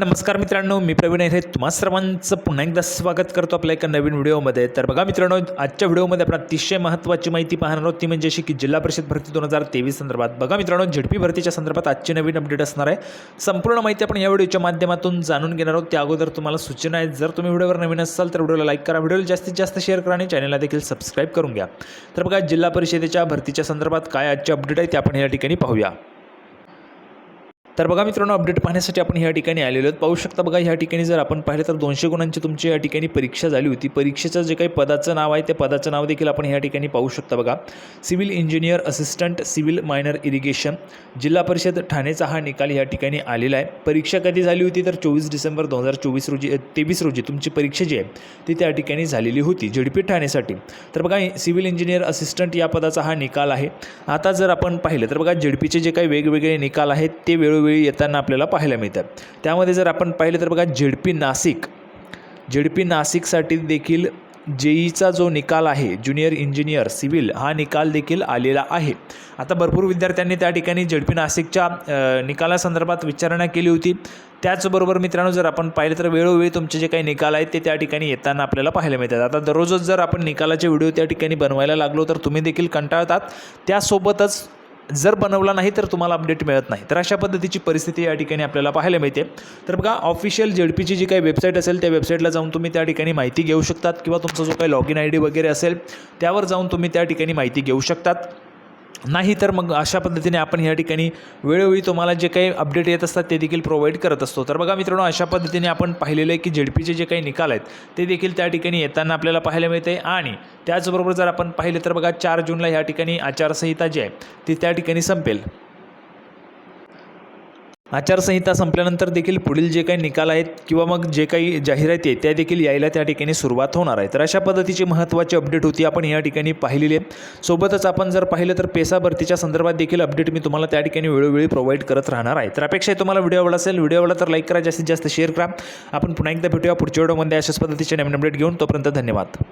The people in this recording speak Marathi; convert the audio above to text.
नमस्कार मित्रांनो मी प्रवीण आहे. तुम्हा सर्वांचं पुन्हा एकदा स्वागत करतो आपल्या एका नवीन व्हिडिओमध्ये. तर बघा मित्रांनो आजच्या व्हिडिओमध्ये आपण अतिशय महत्त्वाची माहिती पाहणार आहोत. ती म्हणजे अशी की जिल्हा परिषद भरती दोन हजार तेवीस संदर्भात. बघा मित्रांनो झडपी भरतीच्या संदर्भात आजची नवीन अपडेट असणार आहे. संपूर्ण माहिती आपण या व्हिडिओच्या माध्यमातून जाणून घेणार आहोत. त्या अगोदर तुम्हाला सूचना आहेत. जर तुम्ही व्हिडिओवर नवीन असाल तर व्हिडिओला लाईक करा. व्हिडिओला जास्तीत जास्त शेअर करा आणि चॅनलला देखील सबस्क्राईब करून घ्या. तर बघा जिल्हा परिषदेच्या भरतीच्या संदर्भात काय आजची अपडेट आहे ते आपण या ठिकाणी पाहूया. तर बघा मित्रांनो अपडेट पाहण्यासाठी आपण या ठिकाणी आलेलो आहोत. पाहू शकता बघा ह्या ठिकाणी जर आपण पाहिलं तर दोनशे गुणांची तुमची या ठिकाणी परीक्षा झाली होती. परीक्षेचं जे काही पदाचं नाव आहे त्या पदाचं नाव देखील आपण ह्या ठिकाणी पाहू शकता बघा. Civil engineer assistant civil minor irrigation Zilla Parishad ठाणेचा हा निकाल या ठिकाणी आलेला आहे. परीक्षा कधी झाली होती तर चोवीस डिसेंबर दोन हजार चोवीस रोजी तेवीस रोजी तुमची परीक्षा जी आहे ती त्या ठिकाणी झालेली होती झेडपी ठाण्यासाठी. तर बघा सिव्हिल इंजिनियर असिस्टंट या पदाचा हा निकाल आहे. आता जर आपण पाहिलं तर बघा झेडपीचे जे काही वेगवेगळे निकाल आहेत ते वेळोवेळी येताना आपल्याला पाहायला मिळतात. त्यामध्ये जर आपण पाहिलं तर बघा झेडपी नाशिक झेडपी नाशिकसाठी देखील जेईचा जो निकाल आहे ज्युनियर इंजिनियर सिव्हिल हा निकाल देखील आलेला आहे. आता भरपूर विद्यार्थ्यांनी त्या ठिकाणी झेडपी नाशिकच्या निकालासंदर्भात विचारणा केली होती. त्याचबरोबर मित्रांनो जर आपण पाहिलं तर वेळोवेळी तुमचे जे काही निकाल आहेत ते त्या ठिकाणी येताना आपल्याला पाहायला मिळतात. आता दररोजच जर आपण निकालाचे व्हिडिओ त्या ठिकाणी बनवायला लागलो तर तुम्ही देखील कंटाळतात. त्यासोबतच जर बनवला नाही तर तुम्हाला अपडेट मिळत नाही. तर अशा पद्धतीची परिस्थिती या ठिकाणी आपल्याला पाहायला मिळते. तर बघा ऑफिशियल झेडपीची जी काही वेबसाईट असेल त्या वेबसाईटला जाऊन तुम्ही त्या ठिकाणी माहिती घेऊ शकतात किंवा तुमचा जो काही लॉग इन आय डी वगैरे असेल त्यावर जाऊन तुम्ही त्या ठिकाणी माहिती घेऊ शकतात. नाही तर मग अशा पद्धतीने आपण या ठिकाणी वेळोवेळी तुम्हाला जे काही अपडेट येत असतात ते देखील प्रोव्हाइड करत असतो. तर बघा मित्रांनो अशा पद्धतीने आपण पाहिलेलं आहे की झेडपीचे जे काही निकाल आहेत ते देखील त्या ठिकाणी येताना आपल्याला पाहायला मिळते आणि त्याचबरोबर जर आपण पाहिलं तर बघा चार जूनला या ठिकाणी आचारसंहिता जी आहे ती त्या ठिकाणी संपेल. आचारसंहिता संपल्यानंतर देखील पुढील जे काही निकाल आहेत किंवा मग जे काही जाहिराती आहेत त्या देखील यायला त्या ठिकाणी सुरुवात होणार आहे. तर अशा पद्धतीची महत्त्वाची अपडेट होती आपण या ठिकाणी पाहिलेली आहे. सोबतच आपण जर पाहिलं तर पेसा भरतीच्या संदर्भात देखील अपडेट मी तुम्हाला त्या ठिकाणी वेळोवेळी प्रोव्हाइड करत राहणार आहे. तर अपेक्षा आहे तुम्हाला व्हिडिओ आवडला असेल व्हिडिओ आवडला तर लाईक करा जास्तीत जास्त शेअर करा. आपण पुन्हा एकदा भेटूया पुढच्या व्हिडिओमध्ये अशाच पद्धतीचे नवीन अपडेट घेऊन तोपर्यंत धन्यवाद.